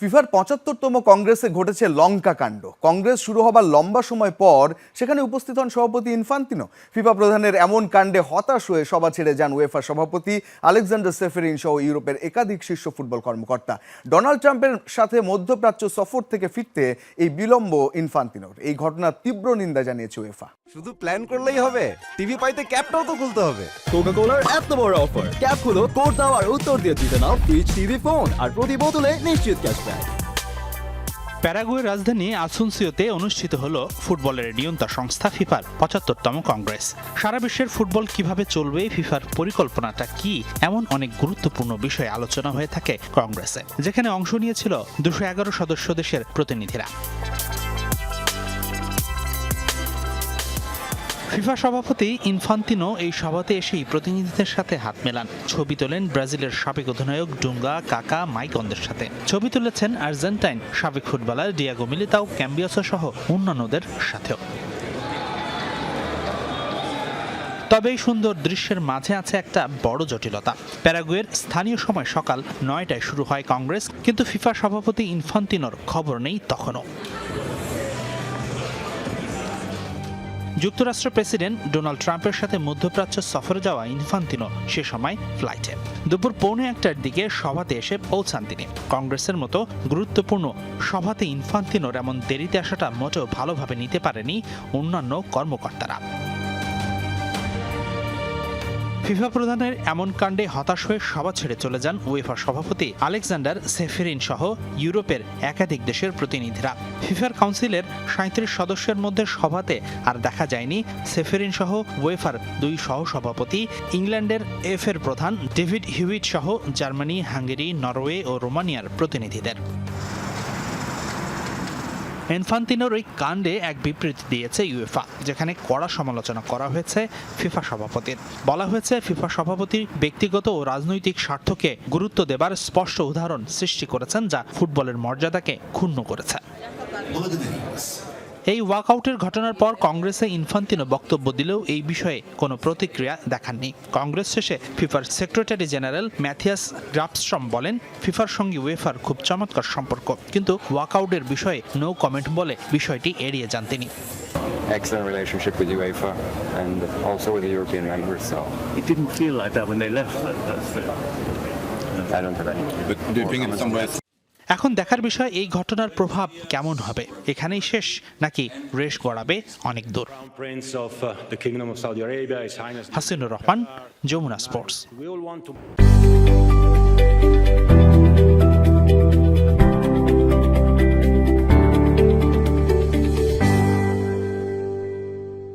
ফিফার পঁচাত্তরতম কংগ্রেসে ঘটেছে লঙ্কা কাণ্ড। কংগ্রেস শুরু হবার লম্বা সময় পর সেখানে উপস্থিত হন সভাপতি ইনফান্তিনো। ফিফা প্রধানের এমন কাণ্ডে হতাশ হয়ে সভা ছেড়ে যান উয়েফা সভাপতি আলেকজান্ডার সেফেরিন সহ ইউরোপের একাধিক শীর্ষ ফুটবল কর্মকর্তা। ডোনাল্ড ট্রাম্পের সাথে মধ্যপ্রাচ্য সফর থেকে ফিরতে এই বিলম্ব ইনফান্তিনোর। এই ঘটনার তীব্র নিন্দা জানিয়েছে উয়েফা। শুধু প্ল্যান করলেই হবে। টিভি পাইতে ক্যাপটাও তো খুলতে হবে। কোকা কোলার এত বড় অফার ক্যাপ হলো কোড দাও আর উত্তর দিয়ে জিতে নাও ফ্রিজ টিভি ফোন আর প্রতি বোতলে নিশ্চিত ক্যাশব্যাক প্যারাগুয়ের রাজধানী আসুনসিওতে অনুষ্ঠিত হল ফুটবলের নিয়ন্তা সংস্থা ফিফার পঁচাত্তরতম কংগ্রেস। সারা বিশ্বের ফুটবল কীভাবে চলবে, ফিফার পরিকল্পনাটা কি, এমন অনেক গুরুত্বপূর্ণ বিষয়ে আলোচনা হয়ে থাকে কংগ্রেসে, যেখানে অংশ নিয়েছিল দুশো এগারো সদস্য দেশের প্রতিনিধিরা। ফিফা সভাপতি ইনফান্তিনো এই সভাতে এসেই প্রতিনিধিদের সাথে হাত মেলান। ছবি তোলেন ব্রাজিলের সাবেক অধিনায়ক ডুঙ্গা, কাকা মাইকনদের সাথে। ছবি তুলেছেন আর্জেন্টাইন সাবেক ফুটবলার ডিয়াগো মিলিতাও, ক্যাম্বিয়াসো সহ অন্যান্যদের সাথেও। তবে এই সুন্দর দৃশ্যের মাঝে আছে একটা বড় জটিলতা। প্যারাগুয়ের স্থানীয় সময় সকাল নয়টায় শুরু হয় কংগ্রেস, কিন্তু ফিফা সভাপতি ইনফান্তিনোর খবর নেই তখনও। যুক্তরাষ্ট্র প্রেসিডেন্ট ডোনাল্ড ট্রাম্পের সাথে মধ্যপ্রাচ্য সফরে যাওয়া ইনফান্তিনো সে সময় ফ্লাইটে। দুপুর পৌনে একটার দিকে সভাতে এসে পৌঁছান তিনি। কংগ্রেসের মতো গুরুত্বপূর্ণ সভাতে ইনফান্তিনোর এমন দেরিতে আসাটা মোটেও ভালোভাবে নিতে পারেনি অন্যান্য কর্মকর্তারা। ফিফা প্রধানের এমন কাণ্ডে হতাশ হয়ে সভা ছেড়ে চলে যান উয়েফা সভাপতি আলেকজান্ডার সেফেরিন সহ ইউরোপের একাধিক দেশের প্রতিনিধিরা। ফিফার কাউন্সিলের সাঁত্রিশ সদস্যের মধ্যে সভাতে আর দেখা যায়নি সেফেরিন সহ ওয়েফার দুই সহ সভাপতি ইংল্যান্ডের এফ এর প্রধান ডেভিড হিউইট সহ জার্মানি, হাঙ্গেরি, নরওয়ে ও রোমানিয়ার প্রতিনিধিদের। এনফান্তিনোর ওই কাণ্ডে এক বিবৃতি দিয়েছে ইউএফা, যেখানে কড়া সমালোচনা করা হয়েছে ফিফা সভাপতির। বলা হয়েছে, ফিফা সভাপতি ব্যক্তিগত ও রাজনৈতিক স্বার্থকে গুরুত্ব দেবার স্পষ্ট উদাহরণ সৃষ্টি করেছেন, যা ফুটবলের মর্যাদাকে ক্ষুণ্ণ করেছে। এই ওয়াকআউটের ঘটনার পর কংগ্রেসে ইনফান্তিনো বক্তব্য দিলেও এই বিষয়ে কোনো প্রতিক্রিয়া দেখাননি কংগ্রেস শেষে ফিফার সেক্রেটারি জেনারেল ম্যাথিয়াস গ্রাফস্ট্রম বলেন ফিফার সঙ্গে ওয়েফার খুব চমৎকার সম্পর্ক কিন্তু ওয়াকআউটের বিষয়ে নো কমেন্ট বলে বিষয়টি এড়িয়ে যান তিনি excellent relationship with UEFA and also with the European members. So It didn't feel like that when they left. That, that's the, I don't have any. But do you think it's somewhere এখন দেখার বিষয় এই ঘটনার প্রভাব কেমন হবে এখানেই শেষ নাকি রেশ গড়াবে অনেক দূর uh. হাসিনুর রহমান যমুনা স্পোর্টস